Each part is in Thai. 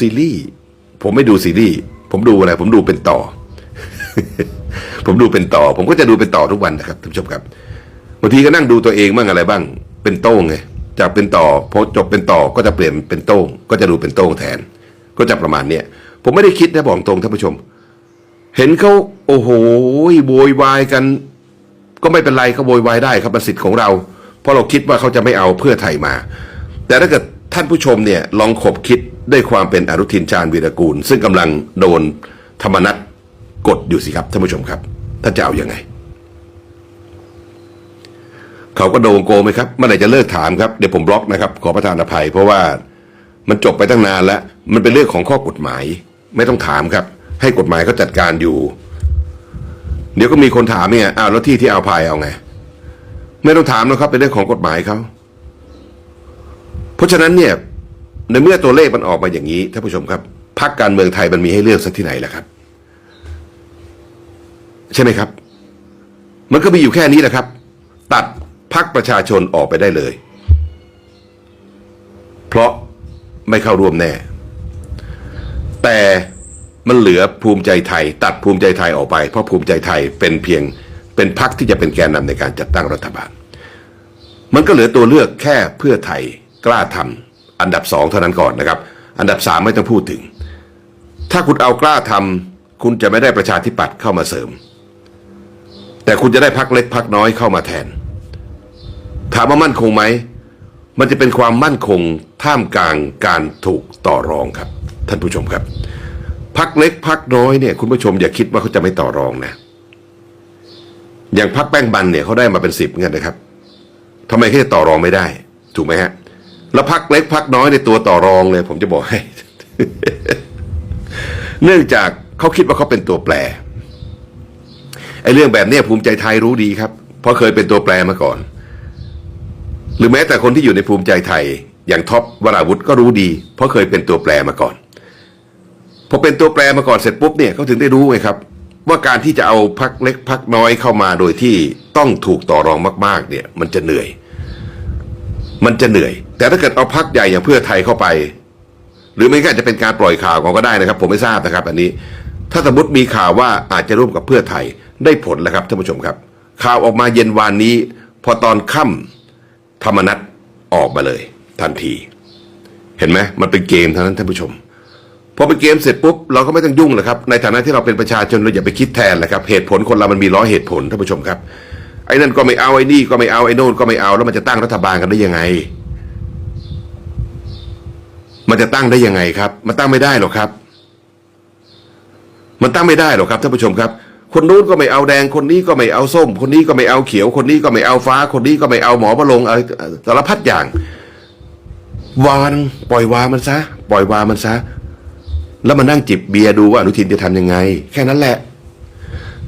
ซีรีส์ผมไม่ดูซีรีส์ผมดูอะไร ผมดูเป็นต่อ ผมดูเป็นต่อ ผมก็จะดูเป็นต่อทุกวันนะครับท่านผู้ชมครับบางทีก็นั่งดูตัวเองบ้างอะไรบ้าง เป็นโต้งไงจากเป็นต่อพอจบเป็นต่อก็จะเปลี่ยนเป็นโต้งก็จะดูเป็นโต้งแทน ก็จะประมาณเนี้ยผมไม่ได้คิดนะบอกตรงท่านผู้ชม เห็นเขาโอ้โหโวยวายกัน ก็ไม่เป็นไรเขาโวยวายได้ครับเป็นสิทธิ์ของเรา เพราะเราคิดว่าเขาจะไม่เอาเพื่อไทยมา แต่ถ้าเกิดท่านผู้ชมเนี่ยลองขบคิด ด้วยความเป็นอนุทินชาญวีรกูล ซึ่งกำลังโดนธรรมนัตกดอยู่สิครับท่านผู้ชมครับท่าจะเอาอยัางไง เขาก็โดนโกงไหมครับเมื่อไหร่จะเลิกถามครับเดี๋ยวผมบล็อกนะครับ ขอประทานอภัย เพราะว่ามันจบไปตั้งนานแล้ว มันเป็นเรื่องของข้อกฎหมาย ไม่ต้องถามครับ ให้กฎหมายเขาจัดการอยู่ เดี๋ยวก็มีคนถามเนี่ยอ้าวแล้วที่ที่เอาพายเอาไง ไม่ต้องถามนะครับเป็นเรื่องของกฎหมายเขาเพราะฉะนั้นเนี่ย ในเมื่อตัวเลขมันออกมาอย่างนี้ท่านผู้ชมครับพักการเมืองไทยมันมีให้เลือกสักที่ไหนล่ะครับ ใช่ไหมครับ มันก็มีอยู่แค่นี้แหละครับ ตัดพักประชาชนออกไปได้เลย เพราะไม่เข้าร่วมแน่ แต่มันเหลือภูมิใจไทย ตัดภูมิใจไทยออกไป เพราะภูมิใจไทยเป็นเพียงเป็นพักที่จะเป็นแกนนำในการจัดตั้งรัฐบาล มันก็เหลือตัวเลือกแค่เพื่อไทยกล้าทำ อันดับสองเท่านั้นก่อนนะครับ อันดับสามไม่ต้องพูดถึง ถ้าคุณเอากล้าทำคุณจะไม่ได้ประชาธิปัตย์เข้ามาเสริม แต่คุณจะได้พักเล็กพักน้อยเข้ามาแทน ถามว่ามั่นคงไหม มันจะเป็นความมั่นคงท่ามกลางการถูกต่อรองครับ ท่านผู้ชมครับ พักเล็กพักน้อยเนี่ยคุณผู้ชมอย่าคิดว่าเขาจะไม่ต่อรองนะอย่างพักแป้งบันเนี่ยเขาได้มาเป็นสิบเงี้ยนะครับทำไมเขาจะต่อรองไม่ได้ ถูกไหมฮะ แล้วพักเล็กพักน้อยในตัวต่อรองเลย ผมจะบอกให้ เนื่องจากเขาคิดว่าเขาเป็นตัวแปรไอ้เรื่องแบบนี้ภูมิใจไทยรู้ดีครับ เพราะเคยเป็นตัวแปรมาก่อน หรือแม้แต่คนที่อยู่ในภูมิใจไทย อย่างท็อปวราวุธก็รู้ดี เพราะเคยเป็นตัวแปรมาก่อนพอเป็นตัวแปรมาก่อนเสร็จปุ๊บเนี่ยเขาถึงได้รู้ไงครับ ว่าการที่จะเอาพักเล็กพักน้อยเข้ามาโดยที่ต้องถูกต่อรองมาก ๆ เนี่ย มันจะเหนื่อย มันจะเหนื่อย แต่ถ้าเกิดเอาพักใหญ่อย่างเพื่อไทยเข้าไป หรือไม่ก็อาจจะเป็นการปล่อยข่าวก็ได้นะครับ ผมไม่ทราบนะครับ อันนี้ ถ้าสมมติมีข่าวว่าอาจจะร่วมกับเพื่อไทยได้ผลแล้วครับท่านผู้ชมครับ ข่าวออกมาเย็นวานนี้ พอตอนค่ำธรรมนัตออกมาเลย ทันที เห็นไหมมันเป็นเกมเท่านั้นท่านผู้ชมพอเป็นเกมเสร็จปุ๊บเราก็ไม่ต้องยุ่งเลยครับในฐานะที่เราเป็นประชาชนเราอย่าไปคิดแทนแหละครับเหตุผลคนเรามันมีร้อยเหตุผลท่านผู้ชมครับ ไอ้นั่นก็ไม่เอาไอ้นี่ก็ไม่เอาไอ้โน่นก็ไม่เอาแล้วมันจะตั้งรัฐบาลกันได้ยังไง มันจะตั้งได้ยังไงครับ มันตั้งไม่ได้หรอกครับ มันตั้งไม่ได้หรอกครับท่านผู้ชมครับ คนนู้นก็ไม่เอาแดงคนนี้ก็ไม่เอาส้ม คนนี้ก็ไม่เอาเขียว คนนี้ก็ไม่เอาฟ้า คนนี้ก็ไม่เอาหมอประลงอะไรสารพัดอย่าง วานปล่อยวางมันซะปล่อยวางมันซะแล้วมานั่งจิบเบียร์ดูว่าอนุทินจะทำยังไง แค่นั้นแหละ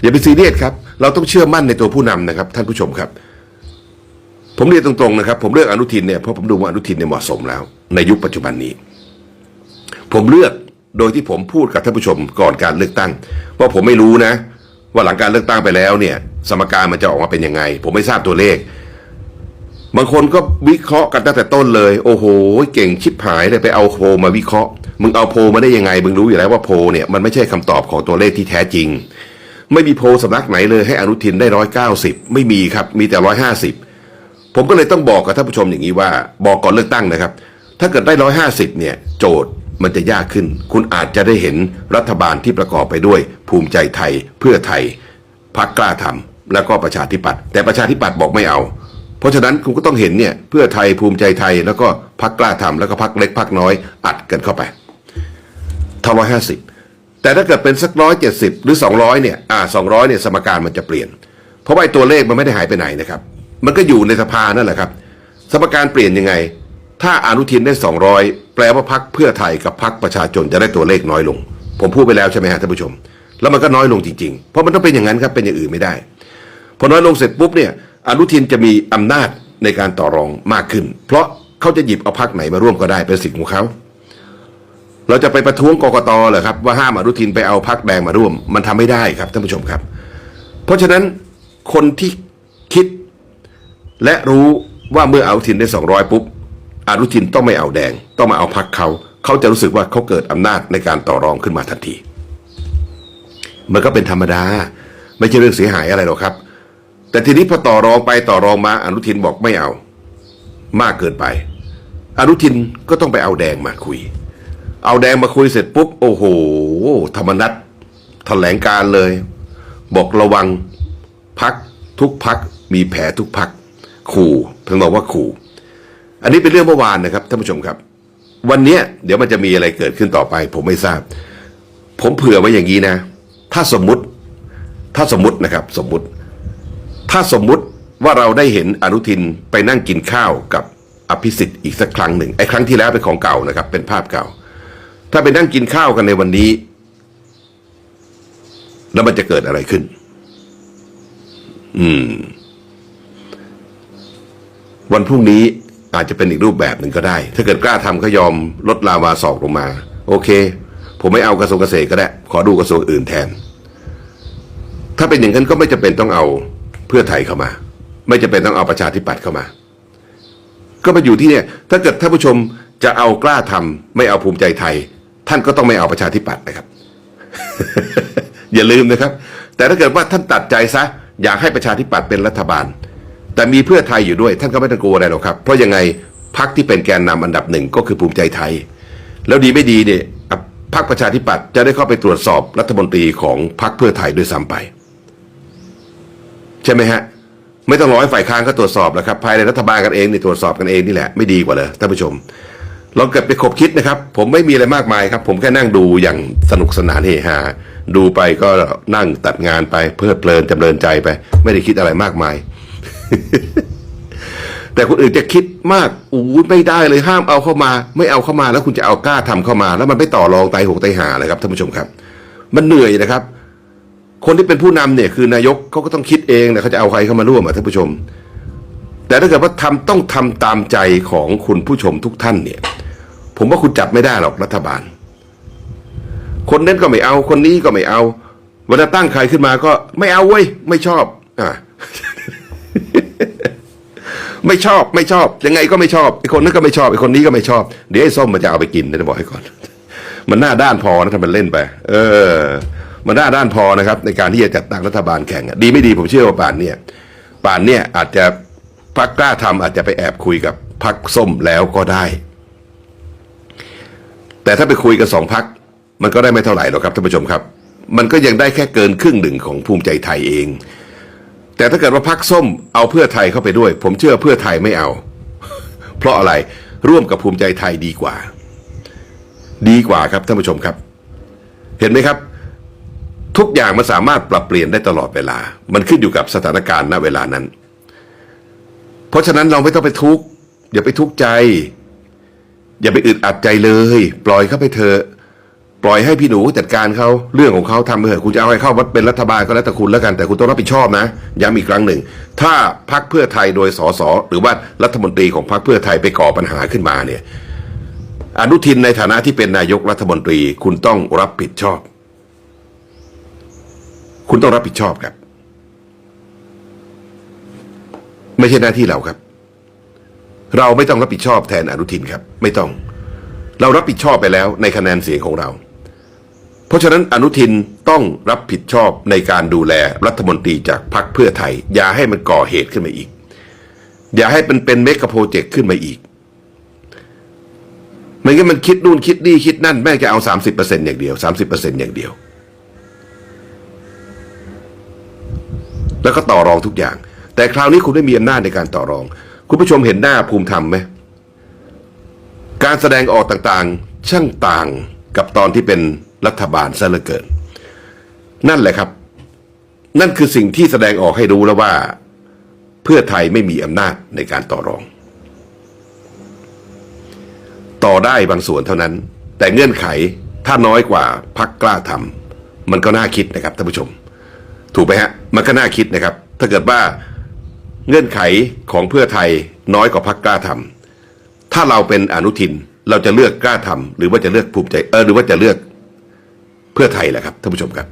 อย่าไปซีเรียสครับ เราต้องเชื่อมั่นในตัวผู้นำนะครับ ท่านผู้ชมครับ ผมเรียนตรงๆนะครับ ผมเลือกอนุทินเนี่ยเพราะผมดูว่าอนุทินเนี่ยเหมาะสมแล้ว ในยุคปัจจุบันนี้ ผมเลือกโดยที่ผมพูดกับท่านผู้ชมก่อนการเลือกตั้งว่าผมไม่รู้นะ ว่าหลังการเลือกตั้งไปแล้วเนี่ย สมการมันจะออกมาเป็นยังไง ผมไม่ทราบตัวเลข บางคนก็วิเคราะห์กันตั้งแต่ต้นเลย โอ้โห เก่งชิบหายเลยไปเอาโพมาวิเคราะห์ มึงเอาโพมาได้ยังไง มึงรู้อยู่แล้วว่าโพเนี่ยมันไม่ใช่คำตอบของตัวเลขที่แท้จริง ไม่มีโพลสำนักไหนเลยให้อนุทินได้ร้อยเก้าสิบไม่มีครับมีแต่ร้อยห้าสิบผมก็เลยต้องบอกกับท่านผู้ชมอย่างนี้ว่า บอกก่อนเลือกตั้งนะครับ ถ้าเกิดได้ร้อยห้าสิบเนี่ย โจทย์มันจะยากขึ้น คุณอาจจะได้เห็นรัฐบาลที่ประกอบไปด้วย ภูมิใจไทย เพื่อไทยพักกล้าทำแล้วก็ประชาธิปัตย์แต่ประชาธิปัตย์บอกไม่เอา เพราะฉะนั้นคุณก็ต้องเห็นเนี่ยเพื่อไทยภูมิใจไทยแล้วก็พักกล้าทำแล้วก็พักเล็กพักน้อยอัดกันเข้าไปเท่าร้อยห้าสิบ แต่ถ้าเกิดเป็นสักร้อยเจ็ดสิบหรือสองร้อยเนี่ยอ่าสองร้อยเนี่ยสมการมันจะเปลี่ยน เพราะว่าไอ้ตัวเลขมันไม่ได้หายไปไหนนะครับ มันก็อยู่ในสภานั่นแหละครับ สมการเปลี่ยนยังไง ถ้าอนุทินได้สองร้อยแปลว่าพักเพื่อไทยกับพักประชาชนจะได้ตัวเลขน้อยลง ผมพูดไปแล้วใช่ไหมฮะท่านผู้ชม แล้วมันก็น้อยลงจริงๆ เพราะมันต้องเป็นอย่างนั้นครับเป็นอย่างอื่นไม่ได้พอน้อยลงเสร็จปุ๊บเนี่ยอนุทินจะมีอำนาจในการต่อรองมากขึ้น เพราะเขาจะหยิบเอาพักไหนมาร่วมก็ได้เป็นสิทธิ์ของเขา เราจะไปประท้วงกกตเหรอครับว่าห้ามอนุทินไปเอาพักแดงมาร่วม มันทำไม่ได้ครับท่านผู้ชมครับ เพราะฉะนั้นคนที่คิดและรู้ว่าเมื่อเอาทินได้สองร้อยปุ๊บอนุทินต้องไม่เอาแดง ต้องมาเอาพักเขา เขาจะรู้สึกว่าเขาเกิดอำนาจในการต่อรองขึ้นมาทันที มันก็เป็นธรรมดา ไม่ใช่เรื่องเสียหายอะไรหรอกครับ แต่ทีนี้พอต่อรองไปต่อรองมาอนุทินบอกไม่เอา มากเกินไป อนุทินก็ต้องไปเอาแดงมาคุย เอาแดงมาคุยเสร็จปุ๊บ โอ้โห ธรรมนัตแถลงการเลย บอกระวังพักทุกพักมีแผลทุกพักขู่เพิ่งบอกว่าขู่ อันนี้เป็นเรื่องเมื่อวานนะครับท่านผู้ชมครับ วันนี้เดี๋ยวมันจะมีอะไรเกิดขึ้นต่อไป ผมไม่ทราบ ผมเผื่อไว้อย่างนี้นะ ถ้าสมมติ ถ้าสมมตินะครับ สมมติ ถ้าสมมุติว่าเราได้เห็นอนุทินไปนั่งกินข้าวกับอภิสิทธิ์อีกสักครั้งหนึ่งไอ้ครั้งที่แล้วเป็นของเก่านะครับ เป็นภาพเก่า ถ้าไปนั่งกินข้าวกันในวันนี้ แล้วมันจะเกิดอะไรขึ้น อืม วันพรุ่งนี้อาจจะเป็นอีกรูปแบบหนึ่งก็ได้ ถ้าเกิดกล้าทำก็ยอมลดลาวาสอกลงมา โอเค ผมไม่เอากระทรวงเกษตรก็ได้ ขอดูกระทรวงอื่นแทน ถ้าเป็นอย่างนั้นก็ไม่จำเป็นต้องเอาเพื่อไทยเข้ามา ไม่จำเป็นต้องเอาประชาธิปัตย์เข้ามา ก็มาอยู่ที่เนี่ย ถ้าเกิดท่านผู้ชมจะเอากล้าทำไม่เอาภูมิใจไทย ท่านก็ต้องไม่เอาประชาธิปัตย์นะครับ อย่าลืมนะครับ แต่ถ้าเกิดว่าท่านตัดใจซะอยากให้ประชาธิปัตย์เป็นรัฐบาล แต่มีเพื่อไทยอยู่ด้วย ท่านก็ไม่ต้องกลัวอะไรหรอกครับ เพราะยังไงพักที่เป็นแกนนำอันดับหนึ่งก็คือภูมิใจไทย แล้วดีไม่ดีเนี่ยพักประชาธิปัตย์จะได้เข้าไปตรวจสอบรัฐมนตรีของพักเพื่อไทยด้วยซ้ำไป ใช่ไหมฮะ ไม่ต้องรอให้ฝ่ายค้านก็ตรวจสอบแล้วครับภายในรัฐบาลกันเองนี่ตรวจสอบกันเองนี่แหละไม่ดีกว่าเลยท่านผู้ชม ลองเกิดไปขบคิดนะครับ ผมไม่มีอะไรมากมายครับ ผมแค่นั่งดูอย่างสนุกสนานเฮฮาดูไปก็นั่งตัดงานไปเพลิดเพลินจำเริญใจไป ไม่ได้คิดอะไรมากมาย แต่คนอื่นจะคิดมากอู้ไม่ได้เลยห้ามเอาเข้ามา ไม่เอาเข้ามาแล้วคุณจะเอากล้าทำเข้ามา แล้วมันไม่ต่อรองไตหกไตหาเลยครับท่านผู้ชมครับ มันเหนื่อยนะครับ คนที่เป็นผู้นำเนี่ยคือนายกเขาก็ต้องคิดเองนะเขาจะเอาใครเข้ามาร่วมอะท่านผู้ชม แต่ถ้าเกิดว่าทำต้องทำตามใจของคุณผู้ชมทุกท่านเนี่ย ผมว่าคุณจับไม่ได้หรอกรัฐบาล คนนั้นก็ไม่เอา คนนี้ก็ไม่เอาเวลาตั้งใครขึ้นมาก็ไม่เอาเว้ยไม่ชอบอ่าไม่ชอบไม่ชอบ ยังไงก็ไม่ชอบไอ้คนนั้นก็ไม่ชอบไอ้คนนี้ก็ไม่ชอบ เดี๋ยวไอ้ส้มมันจะเอาไปกินนะบอกให้ก่อน มันหน้าด้านพอนะถ้ามันเล่นไป เออ มันหน้าด้านพอนะครับ ในการที่จะจัดตั้งรัฐบาลแข่งดีไม่ดีผมเชื่อว่าป่านเนี่ยป่านเนี่ยอาจจะพักกล้าทำอาจจะไปแอบคุยกับพักส้มแล้วก็ได้ แต่ถ้าไปคุยกันสองพักมันก็ได้ไม่เท่าไหร่หรอกครับท่านผู้ชมครับ มันก็ยังได้แค่เกินครึ่งหนึ่งของภูมิใจไทยเอง แต่ถ้าเกิดว่าพักส้มเอาเพื่อไทยเข้าไปด้วย ผมเชื่อเพื่อไทยไม่เอา เพราะอะไรร่วมกับภูมิใจไทยดีกว่า ดีกว่าครับท่านผู้ชมครับ เห็นไหมครับ ทุกอย่างมันสามารถปรับเปลี่ยนได้ตลอดเวลา มันขึ้นอยู่กับสถานการณ์ณเวลานั้น เพราะฉะนั้นเราไม่ต้องไปทุกข์อย่าไปทุกข์ใจ อย่าไปอึดอัดใจเลย ปล่อยเข้าไปเถอะปล่อยให้พี่หนูจัดการเขาเรื่องของเขาทำไปเถอะคุณจะเอาให้เข้ามาเป็นรัฐบาลก็แล้วแต่คุณแล้วกันแต่คุณต้องรับผิดชอบนะย้ำอีกครั้งหนึ่ง ถ้าพักเพื่อไทยโดยสสหรือว่ารัฐมนตรีของพักเพื่อไทยไปก่อปัญหาขึ้นมาเนี่ย อนุทินในฐานะที่เป็นนายกรัฐมนตรี คุณต้องรับผิดชอบ คุณต้องรับผิดชอบครับ ไม่ใช่หน้าที่เราครับ เราไม่ต้องรับผิดชอบแทนอนุทินครับ ไม่ต้อง เรารับผิดชอบไปแล้วในคะแนนเสียงของเรา เพราะฉะนั้นอนุทินต้องรับผิดชอบในการดูแลรัฐมนตรีจากพรรคเพื่อไทย อย่าให้มันก่อเหตุขึ้นมาอีก อย่าให้มันเป็นเมกะโปรเจกต์ขึ้นมาอีกไม่งั้นมันคิดนู่นคิดนี่คิดนั่นแม่จะเอาสามสิบเปอร์เซ็นอย่างเดียวสามสิบเปอร์เซ็นอย่างเดียว แล้วก็ต่อรองทุกอย่าง แต่คราวนี้คุณไม่มีอำนาจในการต่อรอง คุณผู้ชมเห็นหน้าภูมิธรรมไหมการแสดงออกต่างๆ ช่างต่างกับตอนที่เป็นรัฐบาลซะเหลือเกิน นั่นแหละครับ นั่นคือสิ่งที่แสดงออกให้รู้แล้วว่า เพื่อไทยไม่มีอำนาจในการต่อรอง ต่อได้บางส่วนเท่านั้น แต่เงื่อนไขถ้าน้อยกว่าพักกล้าทำมันก็น่าคิดนะครับท่านผู้ชม ถูกไหมฮะ มันก็น่าคิดนะครับ ถ้าเกิดว่า เงื่อนไขของเพื่อไทยน้อยกว่าพักกล้าทำถ้าเราเป็นอนุทินเราจะเลือกกล้าทำหรือว่าจะเลือกภูมิใจเออหรือว่าจะเลือกเพื่อไทยแหละครับท่านผู้ชมครับ